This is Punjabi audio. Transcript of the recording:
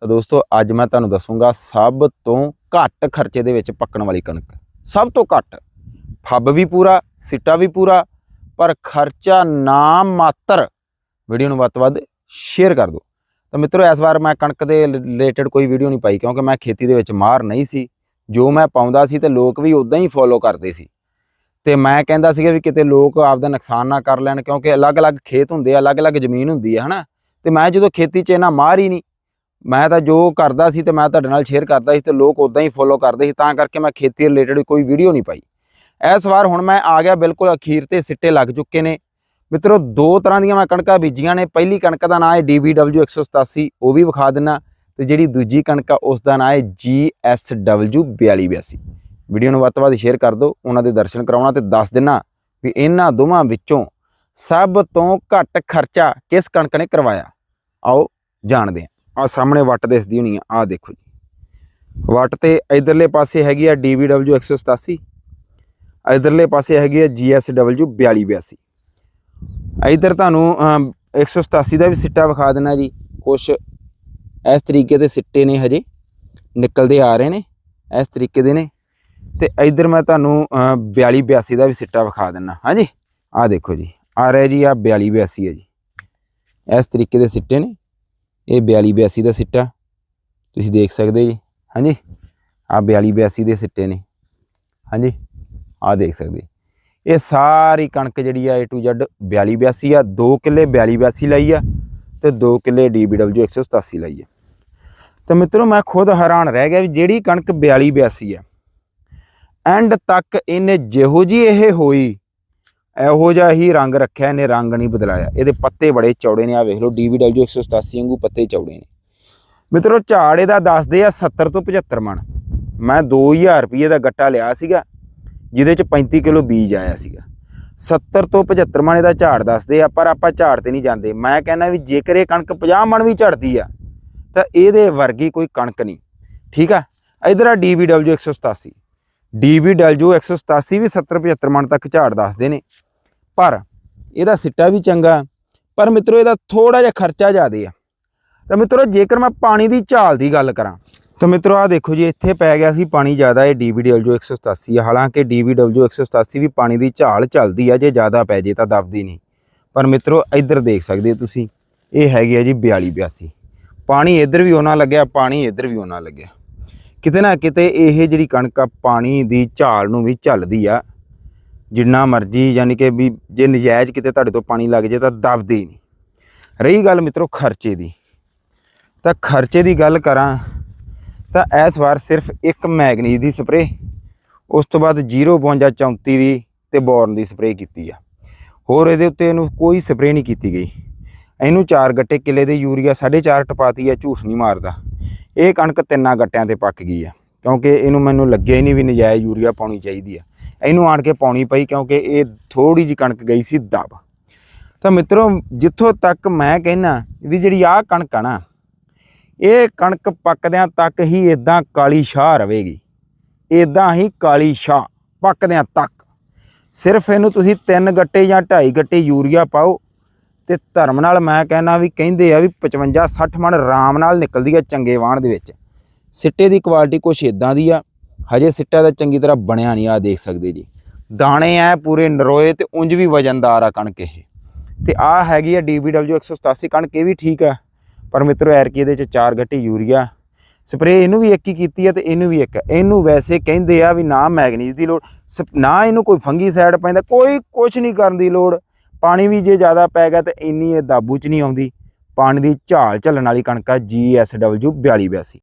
ਤਾਂ ਦੋਸਤੋ, ਅੱਜ ਮੈਂ ਤੁਹਾਨੂੰ ਦੱਸੂਗਾ ਸਭ ਤੋਂ ਘੱਟ ਖਰਚੇ ਦੇ ਵਿੱਚ ਪੱਕਣ ਵਾਲੀ ਕਣਕ। ਸਭ ਤੋਂ ਘੱਟ। ਫੱਬ ਵੀ ਪੂਰਾ, ਸਿੱਟਾ ਵੀ ਪੂਰਾ, ਪਰ ਖਰਚਾ ਨਾ ਮਾਤਰ। ਵੀਡੀਓ ਨੂੰ ਵੱਧ ਤੋਂ ਵੱਧ ਸ਼ੇਅਰ ਕਰ ਦਿਓ। ਤਾਂ ਮਿੱਤਰੋ, ਇਸ ਵਾਰ ਮੈਂ ਕਣਕ ਦੇ ਰਿਲੇਟਡ ਕੋਈ ਵੀਡੀਓ ਨਹੀਂ ਪਾਈ, ਕਿਉਂਕਿ ਮੈਂ ਖੇਤੀ ਦੇ ਵਿੱਚ ਮਾਰ ਨਹੀਂ ਸੀ। ਜੋ ਮੈਂ ਪਾਉਂਦਾ ਸੀ ਤੇ ਲੋਕ ਵੀ ਉਦਾਂ ਹੀ ਫੋਲੋ ਕਰਦੇ ਸੀ। ਤੇ ਮੈਂ ਕਹਿੰਦਾ ਸੀਗਾ ਵੀ ਕਿਤੇ ਲੋਕ ਆਪਦਾ ਨੁਕਸਾਨ ਨਾ ਕਰ ਲੈਣ, ਕਿਉਂਕਿ ਅਲੱਗ-ਅਲੱਗ ਖੇਤ ਹੁੰਦੇ ਆ, ਅਲੱਗ-ਅਲੱਗ ਜ਼ਮੀਨ ਹੁੰਦੀ ਹੈ ਹਨਾ? ਤੇ ਮੈਂ ਜਦੋਂ ਖੇਤੀ 'ਚ ਇਹਨਾਂ ਮਾਰ ਹੀ ਨਹੀਂ ਮੈਂ ਤਾਂ ਜੋ ਕਰਦਾ ਸੀ ਤੇ ਮੈਂ ਤੁਹਾਡੇ ਨਾਲ ਸ਼ੇਅਰ ਕਰਦਾ ਸੀ ਤੇ ਲੋਕ ਉਦਾਂ ਹੀ ਫੋਲੋ ਕਰਦੇ ਸੀ, ਤਾਂ ਕਰਕੇ ਮੈਂ ਖੇਤੀ ਰਿਲੇਟਡ ਕੋਈ ਵੀਡੀਓ ਨਹੀਂ ਪਾਈ। ਇਸ ਵਾਰ ਹੁਣ ਮੈਂ ਆ ਗਿਆ ਬਿਲਕੁਲ ਅਖੀਰ ਤੇ ਸਿੱਟੇ ਲੱਗ ਚੁੱਕੇ ਨੇ। ਮਿੱਤਰੋ, ਦੋ ਤਰ੍ਹਾਂ ਦੀਆਂ ਮੈਂ ਕਣਕਾਂ ਬੀਜੀਆਂ ਨੇ। ਪਹਿਲੀ ਕਣਕ ਦਾ ਨਾਮ ਹੈ DBW 187 ਉਹ ਵੀ ਵਿਖਾ ਦਿੰਨਾ। ਤੇ ਜਿਹੜੀ ਦੂਜੀ ਕਣਕ ਆ ਉਸ ਦਾ ਨਾਮ ਹੈ GSW 4282 ਵੀਡੀਓ ਨੂੰ ਵੱਧ ਤੋਂ ਵੱਧ ਸ਼ੇਅਰ ਕਰ ਦਿਓ, ਉਹਨਾਂ ਦੇ ਦਰਸ਼ਨ ਕਰਾਉਣਾ ਤੇ ਦੱਸ ਦੇਣਾ ਵੀ ਇਹਨਾਂ ਦੋਵਾਂ ਵਿੱਚੋਂ ਸਭ ਤੋਂ ਘੱਟ ਖਰਚਾ ਕਿਸ ਕਣਕ ਨੇ ਕਰਵਾਇਆ। ਆਓ, ਜਾਣਦੇ ਹਾਂ। ਆ ਸਾਹਮਣੇ ਵੱਟ ਦਿਸਦੀ ਹੋਣੀ ਆ ਆ ਦੇਖੋ ਜੀ। ਵੱਟ ਤੇ ਇਧਰਲੇ ਪਾਸੇ ਹੈਗੀ ਆ DBW 187 ਇਧਰਲੇ ਪਾਸੇ ਹੈਗੀ ਆ GSW 4282 ਇਧਰ ਤੁਹਾਨੂੰ ਅਮ, 187 ਦਾ ਵੀ ਸਿੱਟਾ ਵਿਖਾ ਦੇਣਾ ਜੀ। ਕੁਛ ਇਸ ਤਰੀਕੇ ਦੇ ਸਿੱਟੇ ਨੇ ਹਜੇ ਨਿਕਲਦੇ ਆ ਰਹੇ ਨੇ ਇਸ ਤਰੀਕੇ ਦੇ ਨੇ। ਤੇ ਇਧਰ ਮੈਂ ਤੁਹਾਨੂੰ 42 82 ਦਾ ਵੀ ਸਿੱਟਾ ਵਿਖਾ ਦਿੰਨਾ ਹਾਂਜੀ। ਆ ਦੇਖੋ ਜੀ ਆ ਰਿਹਾ ਜੀ ਆ 42 82 ਹੈ ਜੀ। ਇਸ ਤਰੀਕੇ ਦੇ ਸਿੱਟੇ ਨੇ। ਇਹ 42 82 ਦਾ ਸਿੱਟਾ। ਤੁਸੀਂ ਦੇਖ ਸਕਦੇ ਜੀ। ਹਾਂਜੀ ਆ 42 82 ਦੇ ਸਿੱਟੇ ਨੇ। ਹਾਂਜੀ ਆ ਦੇਖ ਸਕਦੇ। ਇਹ ਸਾਰੀ ਕਣਕ ਜਿਹੜੀ ਆ A to Z 42 82 ਆ 2 ਕਿੱਲੇ 42 82 ਲਈ ਆ ਤੇ 2 ਕਿੱਲੇ DBW 187 ਲਈ ਆ। ਤੇ ਮਿੱਤਰੋ, ਮੈਂ ਖੁਦ ਹੈਰਾਨ ਰਹਿ ਗਿਆ ਵੀ ਜਿਹੜੀ ਕਣਕ 42 82 ਆ, ਐਂਡ ਤੱਕ ਇਹਨੇ ਜਿਹੋ ਜੀ ਇਹ ਹੋਈ ਇਹੋ ਜਿਹਾ ਹੀ ਰੰਗ ਰੱਖਿਆ, ਇਹਨੇ ਰੰਗ ਨਹੀਂ ਬਦਲਾਇਆ। ਇਹਦੇ ਪੱਤੇ ਬੜੇ ਚੌੜੇ ਨੇ ਆ ਵੇਖ ਲਓ DBW 187 ਵਾਂਗੂ ਪੱਤੇ ਚੌੜੇ ਨੇ। ਮਿੱਤਰੋ, ਝਾੜ ਇਹਦਾ ਦੱਸਦੇ ਆ 70 ਤੋਂ 75 ਮਣ। ਮੈਂ 2000 ਰੁਪਏ ਦਾ ਗੱਟਾ ਲਿਆ ਸੀਗਾ, ਜਿਹਦੇ ਚ 35 ਕਿਲੋ ਬੀਜ ਆਇਆ ਸੀਗਾ। 70 ਤੋਂ 75 ਮਣ ਇਹਦਾ ਝਾੜ ਦੱਸਦੇ ਆ, ਪਰ ਆਪਾਂ ਝਾੜ ਤੇ ਨਹੀਂ ਜਾਂਦੇ। ਮੈਂ ਕਹਿੰਦਾ ਵੀ ਜੇਕਰ ਇਹ ਕਣਕ 50 ਮਣ ਵੀ ਝੜਦੀ ਆ, ਤਾਂ ਇਹਦੇ ਵਰਗੀ ਕੋਈ ਕਣਕ ਨਹੀਂ। ਠੀਕ ਆ? ਇਧਰ ਆ DBW 187 DBW 187 ਵੀ 70 75 ਮਣ ਤੱਕ ਝਾੜ ਦੱਸਦੇ ਨੇ। ਪਰ ਇਹਦਾ ਸਿੱਟਾ ਵੀ ਚੰਗਾ ਪਰ ਮਿੱਤਰੋ, ਇਹਦਾ ਥੋੜਾ ਜਿਹਾ ਖਰਚਾ ਜ਼ਿਆਦੇ ਆ ਤਾਂ ਮਿੱਤਰੋ, ਜੇਕਰ ਮੈਂ ਪਾਣੀ ਦੀ ਝਾਲ ਦੀ ਗੱਲ ਕਰਾਂ, ਤਾਂ ਮਿੱਤਰੋ ਆ ਦੇਖੋ ਜੀ, ਇੱਥੇ ਪੈ ਗਿਆ ਸੀ ਪਾਣੀ ਜ਼ਿਆਦਾ, ਇਹ DBW 187 ਆ ਹਾਲਾਂਕਿ DBW 187 ਵੀ ਪਾਣੀ ਦੀ ਝਾਲ ਚੱਲਦੀ ਆ, ਜੇ ਜ਼ਿਆਦਾ ਪੈ ਜੇ ਤਾਂ ਦਬਦੀ ਨਹੀਂ। ਪਰ ਮਿੱਤਰੋ, ਇੱਧਰ ਦੇਖ ਸਕਦੇ ਹੋ ਤੁਸੀਂ, ਇਹ ਹੈਗੀ ਆ ਜੀ 42 82 ਪਾਣੀ ਇੱਧਰ ਵੀ ਉਹਨਾਂ ਲੱਗਿਆ, ਪਾਣੀ ਇੱਧਰ ਵੀ ਉਹਨਾਂ ਲੱਗਿਆ। ਕਿਤੇ ਨਾ ਕਿਤੇ ਇਹ ਜਿਹੜੀ ਕਣਕ ਆ, ਪਾਣੀ ਦੀ ਝਾਲ ਨੂੰ ਵੀ ਝੱਲਦੀ ਆ। ਜਿੰਨਾ ਮਰਜ਼ੀ ਯਾਨੀ ਕਿ ਵੀ ਜੇ ਨਜਾਇਜ਼ ਕਿਤੇ ਤੁਹਾਡੇ ਤੋਂ ਪਾਣੀ ਲੱਗ ਜੇ ਤਾਂ ਦਬਦੀ ਨਹੀਂ। ਰਹੀ ਗੱਲ ਮਿੱਤਰੋ ਖਰਚੇ ਦੀ। ਤਾਂ ਖਰਚੇ ਦੀ ਗੱਲ ਕਰਾਂ ਤਾਂ ਇਸ ਵਾਰ ਸਿਰਫ ਇੱਕ ਮੈਗਨੀਜ਼ ਦੀ ਸਪਰੇ ਉਸ ਤੋਂ ਬਾਅਦ 05234 ਦੀ ਤੇ ਬੋਰਨ ਦੀ ਸਪਰੇ ਕੀਤੀ ਆ। ਹੋਰ ਇਹਦੇ ਉੱਤੇ ਇਹਨੂੰ ਕੋਈ ਸਪਰੇ ਨਹੀਂ ਕੀਤੀ ਗਈ। ਇਹਨੂੰ ਚਾਰ ਗੱਟੇ ਕਿੱਲੇ ਦੇ ਯੂਰੀਆ 4.5 ਟਪਾਤੀ ਆ, ਝੂਠ ਨਹੀਂ ਮਾਰਦਾ। ਇਹ ਕਣਕ ਤਿੰਨਾਂ ਗੱਟਿਆਂ ਤੇ ਪੱਕ ਗਈ ਆ, ਕਿਉਂਕਿ ਇਹਨੂੰ ਮੈਨੂੰ ਲੱਗਿਆ ਹੀ ਨਹੀਂ ਵੀ ਨਜਾਇਜ਼ ਯੂਰੀਆ ਪਾਉਣੀ ਚਾਹੀਦੀ ਆ। ਇਹਨੂੰ ਆਣ ਕੇ ਪਾਉਣੀ ਪਈ ਕਿਉਂਕਿ ਇਹ ਥੋੜੀ ਜੀ ਕਣਕ ਗਈ ਸੀ ਦਬ। ਤਾਂ ਮਿੱਤਰੋ, ਜਿੱਥੋਂ ਤੱਕ ਮੈਂ ਕਹਿਣਾ ਵੀ ਜਿਹੜੀ ਆਹ ਕਣਕ ਆ ਨਾ, ਇਹ ਕਣਕ ਪੱਕਦਿਆਂ ਤੱਕ ਹੀ ਇਦਾਂ ਕਾਲੀ ਸ਼ਾਹ ਰਵੇਗੀ ਇਦਾਂ ਹੀ ਕਾਲੀ ਸ਼ਾਹ ਪੱਕਦਿਆਂ ਤੱਕ। ਸਿਰਫ ਇਹਨੂੰ ਤੁਸੀਂ ਤਿੰਨ ਗੱਟੇ ਜਾਂ ਢਾਈ ਗੱਟੇ ਯੂਰੀਆ ਪਾਓ ਤੇ ਧਰਮ ਨਾਲ ਮੈਂ ਕਹਿਣਾ ਵੀ ਕਹਿੰਦੇ ਆ ਵੀ 55 60 ਮਣ ਆਰਾਮ ਨਾਲ ਨਿਕਲਦੀ ਆ ਚੰਗੇ ਵਾਹਣ ਦੇ ਵਿੱਚ। ਸਿੱਟੇ ਦੀ ਕੁਆਲਿਟੀ ਕੁਛ ਇਦਾਂ ਦੀ ਆ ਹਜੇ ਸਿੱਟਾ ਤਾਂ ਚੰਗੀ ਤਰ੍ਹਾਂ ਬਣਿਆ ਨਹੀਂ ਆ ਦੇਖ ਸਕਦੇ ਜੀ। ਦਾਣੇ ਐ ਪੂਰੇ ਨਰੋਏ ਤੇ ਉਂਝ ਵੀ ਵਜਨਦਾਰ ਆ ਕਣਕ ਇਹ। ਤੇ ਆ ਹੈਗੀ ਆ DBW 187 ਕਣਕ, ਇਹ ਵੀ ਠੀਕ ਆ। ਪਰ ਮਿੱਤਰੋ ਐਰਕੀ ਇਹਦੇ ਚ ਚਾਰ ਗੱਟੇ ਯੂਰੀਆ। ਸਪਰੇ ਇਹਨੂੰ ਵੀ ਇੱਕ ਹੀ ਕੀਤੀ ਹੈ ਤੇ ਇਹਨੂੰ ਵੀ ਇੱਕ ਇਹਨੂੰ ਵੈਸੇ ਕਹਿੰਦੇ ਆ ਵੀ ਨਾ ਮੈਗਨੀਜ਼ ਦੀ ਲੋੜ, ਸਪ- ਨਾ ਇਹਨੂੰ ਕੋਈ ਫੰਗੀ ਸਾਈਡ ਪੈਂਦਾ, ਕੋਈ ਕੁਝ ਨਹੀਂ ਕਰਨ ਦੀ ਲੋੜ। ਪਾਣੀ ਵੀ ਜੇ ਜ਼ਿਆਦਾ ਪੈ ਗਿਆ ਤੇ ਇੰਨੀ ਇਹ ਦਾਬੂ ਚ ਨਹੀਂ ਆਉਂਦੀ। ਪਾਣੀ ਦੀ ਝਾਲ ਝੱਲਣ ਵਾਲੀ ਕਣਕ ਆ GSW 4282